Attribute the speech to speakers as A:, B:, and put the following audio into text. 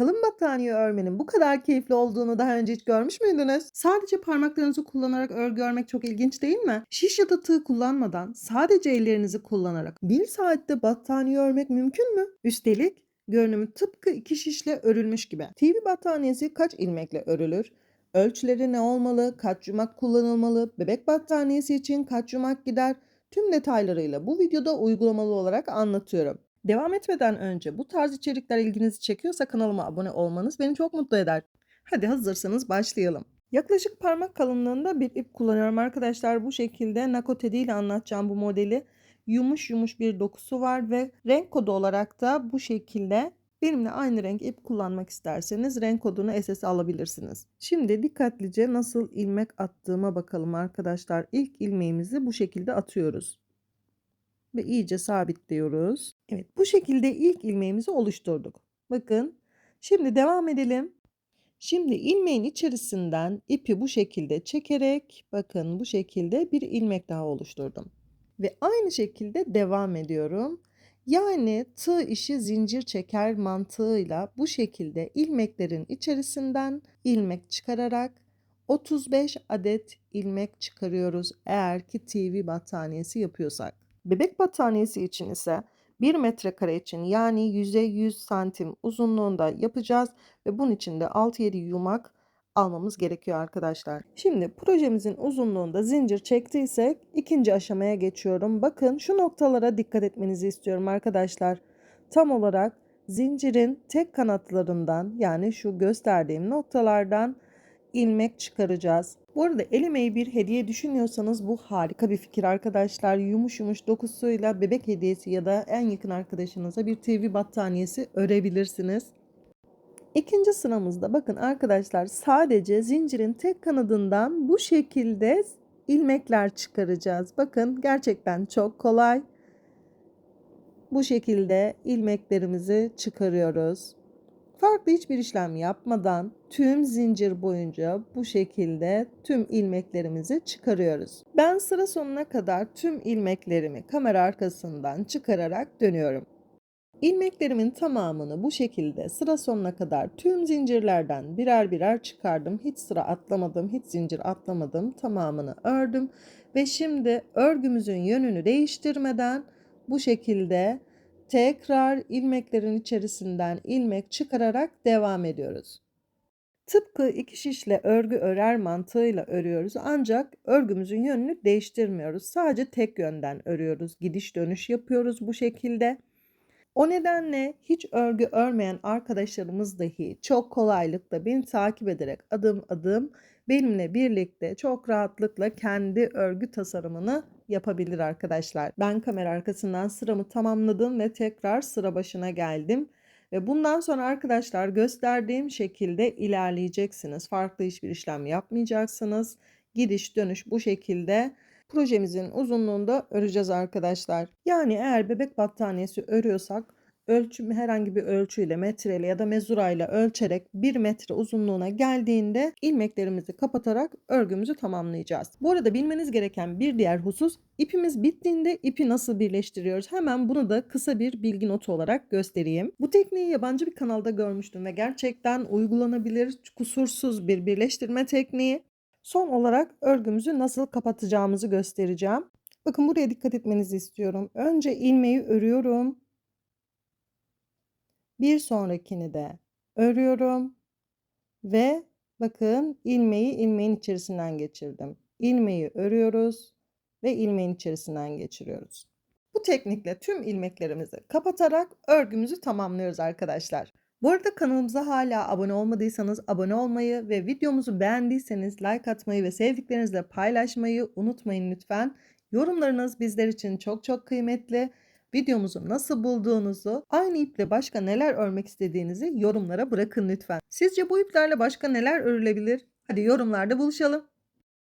A: Kalın battaniye örmenin bu kadar keyifli olduğunu daha önce hiç görmüş müydünüz? Sadece parmaklarınızı kullanarak örgü örmek çok ilginç değil mi? Şiş ya da tığ kullanmadan sadece ellerinizi kullanarak bir saatte battaniye örmek mümkün mü? Üstelik görünümü tıpkı iki şişle örülmüş gibi. TV battaniyesi kaç ilmekle örülür? Ölçüleri ne olmalı? Kaç yumak kullanılmalı? Bebek battaniyesi için kaç yumak gider? Tüm detaylarıyla bu videoda uygulamalı olarak anlatıyorum. Devam etmeden önce bu tarz içerikler ilginizi çekiyorsa kanalıma abone olmanız beni çok mutlu eder. Hadi hazırsanız başlayalım. Yaklaşık parmak kalınlığında bir ip kullanıyorum arkadaşlar. Bu şekilde nakote ile anlatacağım bu modeli. Yumuş yumuş bir dokusu var ve renk kodu olarak da bu şekilde benimle aynı renk ip kullanmak isterseniz renk kodunu SS alabilirsiniz. Şimdi dikkatlice nasıl ilmek attığıma bakalım arkadaşlar. İlk ilmeğimizi bu şekilde atıyoruz ve iyice sabitliyoruz. Evet bu şekilde ilk ilmeğimizi oluşturduk. Bakın şimdi devam edelim. Şimdi ilmeğin içerisinden ipi bu şekilde çekerek bakın bu şekilde bir ilmek daha oluşturdum. Ve aynı şekilde devam ediyorum. Yani tığ işi zincir çeker mantığıyla bu şekilde ilmeklerin içerisinden ilmek çıkararak 35 adet ilmek çıkarıyoruz eğer ki TV battaniyesi yapıyorsak. Bebek battaniyesi için ise 1 metrekare için yani yüzey 100 santim uzunluğunda yapacağız ve bunun için de 6-7 yumak almamız gerekiyor arkadaşlar. Şimdi projemizin uzunluğunda zincir çektiysek ikinci aşamaya geçiyorum. Bakın şu noktalara dikkat etmenizi istiyorum arkadaşlar. Tam olarak zincirin tek kanatlarından yani şu gösterdiğim noktalardan ilmek çıkaracağız. Bu arada el emeği bir hediye düşünüyorsanız bu harika bir fikir arkadaşlar. Yumuş yumuş dokusuyla bebek hediyesi ya da en yakın arkadaşınıza bir TV battaniyesi örebilirsiniz. İkinci sıramızda bakın arkadaşlar sadece zincirin tek kanadından bu şekilde ilmekler çıkaracağız. Bakın gerçekten çok kolay. Bu şekilde ilmeklerimizi çıkarıyoruz. Farklı hiçbir işlem yapmadan tüm zincir boyunca bu şekilde tüm ilmeklerimizi çıkarıyoruz. Ben sıra sonuna kadar tüm ilmeklerimi kamera arkasından çıkararak dönüyorum. İlmeklerimin tamamını bu şekilde sıra sonuna kadar tüm zincirlerden birer birer çıkardım. Hiç sıra atlamadım, hiç zincir atlamadım. Tamamını ördüm ve şimdi örgümüzün yönünü değiştirmeden bu şekilde tekrar ilmeklerin içerisinden ilmek çıkararak devam ediyoruz. Tıpkı iki şişle örgü örer mantığıyla örüyoruz ancak örgümüzün yönünü değiştirmiyoruz. Sadece tek yönden örüyoruz. Gidiş dönüş yapıyoruz bu şekilde. O nedenle hiç örgü örmeyen arkadaşlarımız dahi çok kolaylıkla beni takip ederek adım adım benimle birlikte çok rahatlıkla kendi örgü tasarımını yapabilir arkadaşlar. Ben kamera arkasından sıramı tamamladım ve tekrar sıra başına geldim. Ve bundan sonra arkadaşlar gösterdiğim şekilde ilerleyeceksiniz. Farklı hiçbir işlem yapmayacaksınız. Gidiş dönüş bu şekilde projemizin uzunluğunda öreceğiz arkadaşlar. Yani eğer bebek battaniyesi örüyorsak ölçüm herhangi bir ölçüyle metreyle ya da mezurayla ölçerek 1 metre uzunluğuna geldiğinde ilmeklerimizi kapatarak örgümüzü tamamlayacağız. Bu arada bilmeniz gereken bir diğer husus ipimiz bittiğinde ipi nasıl birleştiriyoruz? Hemen bunu da kısa bir bilgi notu olarak göstereyim. Bu tekniği yabancı bir kanalda görmüştüm ve gerçekten uygulanabilir, kusursuz bir birleştirme tekniği. Son olarak örgümüzü nasıl kapatacağımızı göstereceğim. Bakın buraya dikkat etmenizi istiyorum. Önce ilmeği örüyorum. Bir sonrakini de örüyorum ve bakın ilmeği ilmeğin içerisinden geçirdim. İlmeği örüyoruz ve ilmeğin içerisinden geçiriyoruz. Bu teknikle tüm ilmeklerimizi kapatarak örgümüzü tamamlıyoruz arkadaşlar. Bu arada kanalımıza hala abone olmadıysanız abone olmayı ve videomuzu beğendiyseniz like atmayı ve sevdiklerinizle paylaşmayı unutmayın lütfen. Yorumlarınız bizler için çok çok kıymetli. Videomuzu nasıl bulduğunuzu, aynı iple başka neler örmek istediğinizi yorumlara bırakın lütfen. Sizce bu iplerle başka neler örülebilir? Hadi yorumlarda buluşalım.